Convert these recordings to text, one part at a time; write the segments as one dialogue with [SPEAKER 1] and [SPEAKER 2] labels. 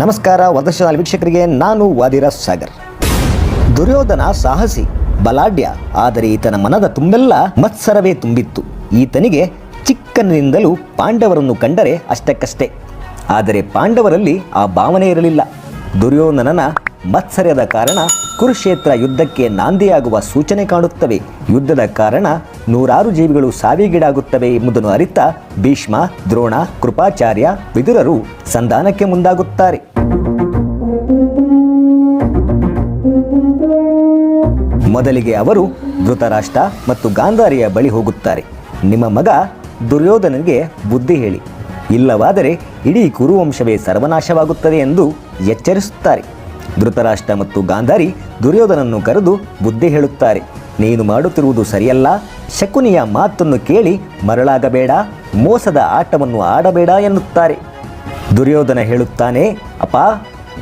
[SPEAKER 1] ನಮಸ್ಕಾರ ವದಶಾಲ ವೀಕ್ಷಕರಿಗೆ, ನಾನು ವಾದಿರ ಸಾಗರ್. ದುರ್ಯೋಧನ ಸಾಹಸಿ, ಬಲಾಢ್ಯ, ಆದರೆ ಈತನ ಮನದ ತುಂಬೆಲ್ಲ ಮತ್ಸರವೇ ತುಂಬಿತ್ತು. ಈತನಿಗೆ ಚಿಕ್ಕನಿಂದಲೂ ಪಾಂಡವರನ್ನು ಕಂಡರೆ ಅಷ್ಟಕ್ಕಷ್ಟೇ. ಆದರೆ ಪಾಂಡವರಲ್ಲಿ ಆ ಭಾವನೆ ಇರಲಿಲ್ಲ. ದುರ್ಯೋಧನನ ಮತ್ಸರ್ಯದ ಕಾರಣ ಕುರುಕ್ಷೇತ್ರ ಯುದ್ಧಕ್ಕೆ ನಾಂದಿಯಾಗುವ ಸೂಚನೆ ಕಾಣುತ್ತವೆ. ಯುದ್ಧದ ಕಾರಣ ನೂರಾರು ಜೀವಿಗಳು ಸಾವಿಗೀಡಾಗುತ್ತವೆ ಎಂಬುದನ್ನು ಅರಿತ ಭೀಷ್ಮ, ದ್ರೋಣ, ಕೃಪಾಚಾರ್ಯ, ವಿದುರರು ಸಂಧಾನಕ್ಕೆ ಮುಂದಾಗುತ್ತಾರೆ. ಮೊದಲಿಗೆ ಅವರು ಧೃತರಾಷ್ಟ್ರ ಮತ್ತು ಗಾಂಧಾರಿಯ ಬಳಿ ಹೋಗುತ್ತಾರೆ. ನಿಮ್ಮ ಮಗ ದುರ್ಯೋಧನನಿಗೆ ಬುದ್ಧಿ ಹೇಳಿ. ಇಲ್ಲವಾದರೆ ಇಡೀ ಕುರುವಂಶವೇ ಸರ್ವನಾಶವಾಗುತ್ತದೆ ಎಂದು ಎಚ್ಚರಿಸುತ್ತಾರೆ. ಧೃತರಾಷ್ಟ್ರ ಮತ್ತು ಗಾಂಧಾರಿ ದುರ್ಯೋಧನನ್ನು ಕರೆದು ಬುದ್ಧಿ ಹೇಳುತ್ತಾರೆ. ನೀನು ಮಾಡುತ್ತಿರುವುದು ಸರಿಯಲ್ಲ. ಶಕುನಿಯ ಮಾತನ್ನು ಕೇಳಿ ಮರಳಾಗಬೇಡ. ಮೋಸದ ಆಟವನ್ನು ಆಡಬೇಡ ಎನ್ನುತ್ತಾರೆ. ದುರ್ಯೋಧನ ಹೇಳುತ್ತಾನೆ, ಅಪ್ಪ,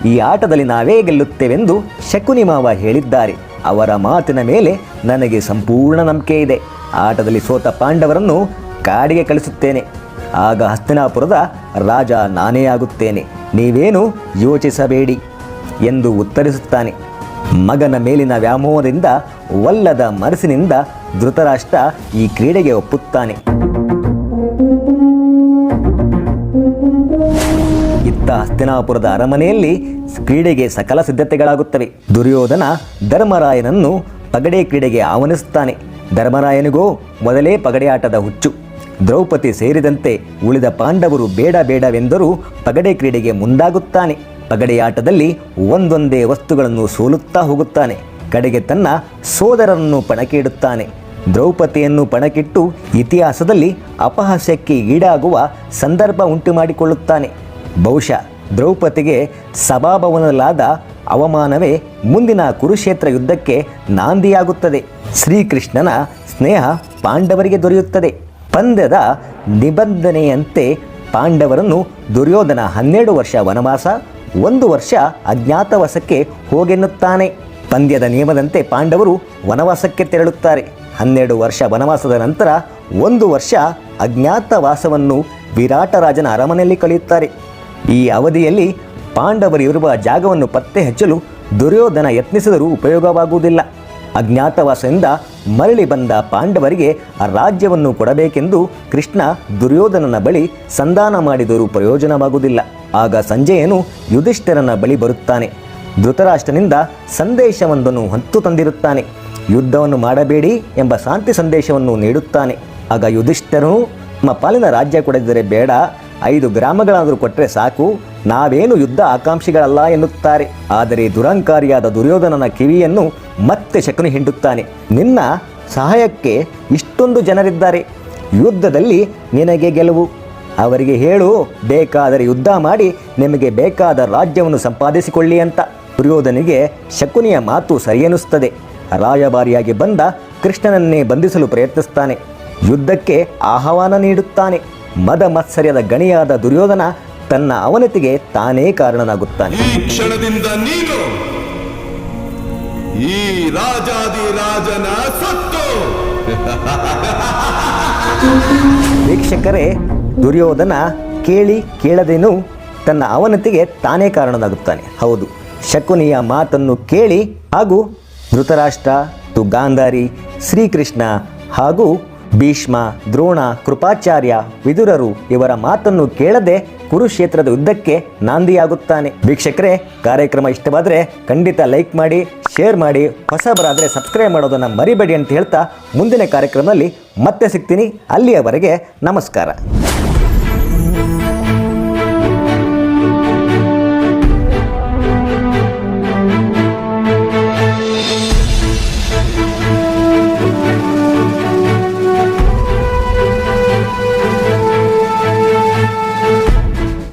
[SPEAKER 1] ಈ ಆಟದಲ್ಲಿ ನಾವೇ ಗೆಲ್ಲುತ್ತೇವೆಂದು ಶಕುನಿ ಮಾವ ಹೇಳಿದ್ದಾರೆ. ಅವರ ಮಾತಿನ ಮೇಲೆ ನನಗೆ ಸಂಪೂರ್ಣ ನಂಬಿಕೆ ಇದೆ. ಆಟದಲ್ಲಿ ಸೋತ ಪಾಂಡವರನ್ನು ಕಾಡಿಗೆ ಕಳಿಸುತ್ತೇನೆ. ಆಗ ಹಸ್ತಿನಾಪುರದ ರಾಜ ನಾನೇ ಆಗುತ್ತೇನೆ. ನೀವೇನು ಯೋಚಿಸಬೇಡಿ. ಎಂದು ಉತ್ತರಿಸುತ್ತಾನೆ. ಮಗನ ಮೇಲಿನ ವ್ಯಾಮೋಹದಿಂದ ಒಲ್ಲದ ಮನಸ್ಸಿನಿಂದ ಧೃತರಾಷ್ಟ್ರ ಈ ಕ್ರೀಡೆಗೆ ಒಪ್ಪುತ್ತಾನೆ. ಇತ್ತ ಹಸ್ತಿನಾಪುರದ ಅರಮನೆಯಲ್ಲಿ ಕ್ರೀಡೆಗೆ ಸಕಲ ಸಿದ್ಧತೆಗಳಾಗುತ್ತವೆ. ದುರ್ಯೋಧನ ಧರ್ಮರಾಯನನ್ನು ಪಗಡೆ ಕ್ರೀಡೆಗೆ ಆಹ್ವಾನಿಸುತ್ತಾನೆ. ಧರ್ಮರಾಯನಿಗೂ ಮೊದಲೇ ಪಗಡೆ ಆಟದ ಹುಚ್ಚು. ದ್ರೌಪದಿ ಸೇರಿದಂತೆ ಉಳಿದ ಪಾಂಡವರು ಬೇಡ ಬೇಡವೆಂದರೂ ಪಗಡೆ ಕ್ರೀಡೆಗೆ ಮುಂದಾಗುತ್ತಾನೆ. ಪಗಡೆ ಆಟದಲ್ಲಿ ಒಂದೊಂದೇ ವಸ್ತುಗಳನ್ನು ಸೋಲುತ್ತಾ ಹೋಗುತ್ತಾನೆ. ಕಡೆಗೆ ತನ್ನ ಸೋದರರನ್ನು ಪಣಕ್ಕೆ ಇಡುತ್ತಾನೆ ದ್ರೌಪದಿಯನ್ನು ಪಣಕ್ಕಿಟ್ಟು ಇತಿಹಾಸದಲ್ಲಿ ಅಪಹಾಸ್ಯಕ್ಕೆ ಈಡಾಗುವ ಸಂದರ್ಭ ಉಂಟು ಮಾಡಿಕೊಳ್ಳುತ್ತಾನೆ ಬಹುಶಃ ದ್ರೌಪದಿಗೆ ಸಭಾಭವನದಲ್ಲಾದ ಅವಮಾನವೇ ಮುಂದಿನ ಕುರುಕ್ಷೇತ್ರ ಯುದ್ಧಕ್ಕೆ ನಾಂದಿಯಾಗುತ್ತದೆ. ಶ್ರೀಕೃಷ್ಣನ ಸ್ನೇಹ ಪಾಂಡವರಿಗೆ ದೊರೆಯುತ್ತದೆ. ಪಂದ್ಯದ ನಿಬಂಧನೆಯಂತೆ ಪಾಂಡವರನ್ನು ದುರ್ಯೋಧನ ಹನ್ನೆರಡು ವರ್ಷ ವನವಾಸ ಒಂದು ವರ್ಷ ಅಜ್ಞಾತವಾಸಕ್ಕೆ ಹೋಗೆನ್ನುತ್ತಾನೆ. ಪಂದ್ಯದ ನಿಯಮದಂತೆ ಪಾಂಡವರು ವನವಾಸಕ್ಕೆ ತೆರಳುತ್ತಾರೆ. ಹನ್ನೆರಡು ವರ್ಷ ವನವಾಸದ ನಂತರ ಒಂದು ವರ್ಷ ಅಜ್ಞಾತವಾಸವನ್ನು ವಿರಾಟರಾಜನ ಅರಮನೆಯಲ್ಲಿ ಕಳೆಯುತ್ತಾರೆ. ಈ ಅವಧಿಯಲ್ಲಿ ಪಾಂಡವರಿರುವ ಜಾಗವನ್ನು ಪತ್ತೆ ಹಚ್ಚಲು ದುರ್ಯೋಧನ ಯತ್ನಿಸಿದರೂ ಉಪಯೋಗವಾಗುವುದಿಲ್ಲ. ಅಜ್ಞಾತವಾಸದಿಂದ ಮರಳಿ ಬಂದ ಪಾಂಡವರಿಗೆ ರಾಜ್ಯವನ್ನು ಕೊಡಬೇಕೆಂದು ಕೃಷ್ಣ ದುರ್ಯೋಧನನ ಬಳಿ ಸಂಧಾನ ಮಾಡಿದರೂ ಪ್ರಯೋಜನವಾಗುವುದಿಲ್ಲ. ಆಗ ಸಂಜಯನು ಯುಧಿಷ್ಠಿರನ ಬಳಿ ಬರುತ್ತಾನೆ. ಧೃತರಾಷ್ಟ್ರನಿಂದ ಸಂದೇಶವೊಂದನ್ನು ಹೊತ್ತು ತಂದಿರುತ್ತಾನೆ. ಯುದ್ಧವನ್ನು ಮಾಡಬೇಡಿ ಎಂಬ ಶಾಂತಿ ಸಂದೇಶವನ್ನು ನೀಡುತ್ತಾನೆ. ಆಗ ಯುಧಿಷ್ಠರನು ನಮ್ಮ ಪಾಲಿನ ರಾಜ್ಯ ಕೊಡದಿದ್ದರೆ ಬೇಡ. ಐದು ಗ್ರಾಮಗಳಾದರೂ ಕೊಟ್ಟರೆ ಸಾಕು. ನಾವೇನು ಯುದ್ಧ ಆಕಾಂಕ್ಷಿಗಳಲ್ಲ ಎನ್ನುತ್ತಾರೆ. ಆದರೆ ದುರಂಕಾರಿಯಾದ ದುರ್ಯೋಧನನ ಕಿವಿಯನ್ನು ಮತ್ತೆ ಶಕುನಿ ಹಿಂಡುತ್ತಾನೆ. ನಿನ್ನ ಸಹಾಯಕ್ಕೆ ಇಷ್ಟೊಂದು ಜನರಿದ್ದಾರೆ. ಯುದ್ಧದಲ್ಲಿ ನಿನಗೆ ಗೆಲುವು. ಅವರಿಗೆ ಹೇಳು ಬೇಕಾದರೆ ಯುದ್ಧ ಮಾಡಿ ನಿಮಗೆ ಬೇಕಾದ ರಾಜ್ಯವನ್ನು ಸಂಪಾದಿಸಿಕೊಳ್ಳಿ ಅಂತ. ದುರ್ಯೋಧನಿಗೆ ಶಕುನಿಯ ಮಾತು ಸರಿಯೆನಿಸುತ್ತದೆ ರಾಯಭಾರಿಯಾಗಿ ಬಂದ ಕೃಷ್ಣನನ್ನೇ ಬಂಧಿಸಲು ಪ್ರಯತ್ನಿಸ್ತಾನೆ. ಯುದ್ಧಕ್ಕೆ ಆಹ್ವಾನ ನೀಡುತ್ತಾನೆ. ಮದ ಮತ್ಸರ್ಯದ ಗಣಿಯಾದ ದುರ್ಯೋಧನ ತನ್ನ ಅವನತಿಗೆ ತಾನೇ ಕಾರಣನಾಗುತ್ತಾನೆ.
[SPEAKER 2] ಈ ಕ್ಷಣದಿಂದ ನೀನು ಈ ರಾಜನ ಸತ್ತು.
[SPEAKER 1] ವೀಕ್ಷಕರೇ ದುರ್ಯೋಧನ ಕೇಳಿ ಕೇಳದೇನು? ತನ್ನ ಅವನತಿಗೆ ತಾನೇ ಕಾರಣನಾಗುತ್ತಾನೆ. ಹೌದು, ಶಕುನಿಯ ಮಾತನ್ನು ಕೇಳಿ ಹಾಗೂ ಧೃತರಾಷ್ಟ್ರ ತು ಗಾಂಧಾರಿ ಶ್ರೀಕೃಷ್ಣ ಹಾಗೂ ಭೀಷ್ಮ, ದ್ರೋಣ, ಕೃಪಾಚಾರ್ಯ, ವಿದುರರು ಇವರ ಮಾತನ್ನು ಕೇಳದೆ ಕುರುಕ್ಷೇತ್ರದ ಯುದ್ಧಕ್ಕೆ ನಾಂದಿಯಾಗುತ್ತಾನೆ. ವೀಕ್ಷಕರೇ, ಕಾರ್ಯಕ್ರಮ ಇಷ್ಟವಾದರೆ ಖಂಡಿತ ಲೈಕ್ ಮಾಡಿ, ಶೇರ್ ಮಾಡಿ, ಹೊಸಬರಾದರೆ ಸಬ್ಸ್ಕ್ರೈಬ್ ಮಾಡೋದನ್ನು ಮರಿಬೇಡಿ ಅಂತ ಹೇಳ್ತಾ ಮುಂದಿನ ಕಾರ್ಯಕ್ರಮದಲ್ಲಿ ಮತ್ತೆ ಸಿಗ್ತೀನಿ. ಅಲ್ಲಿಯವರೆಗೆ ನಮಸ್ಕಾರ.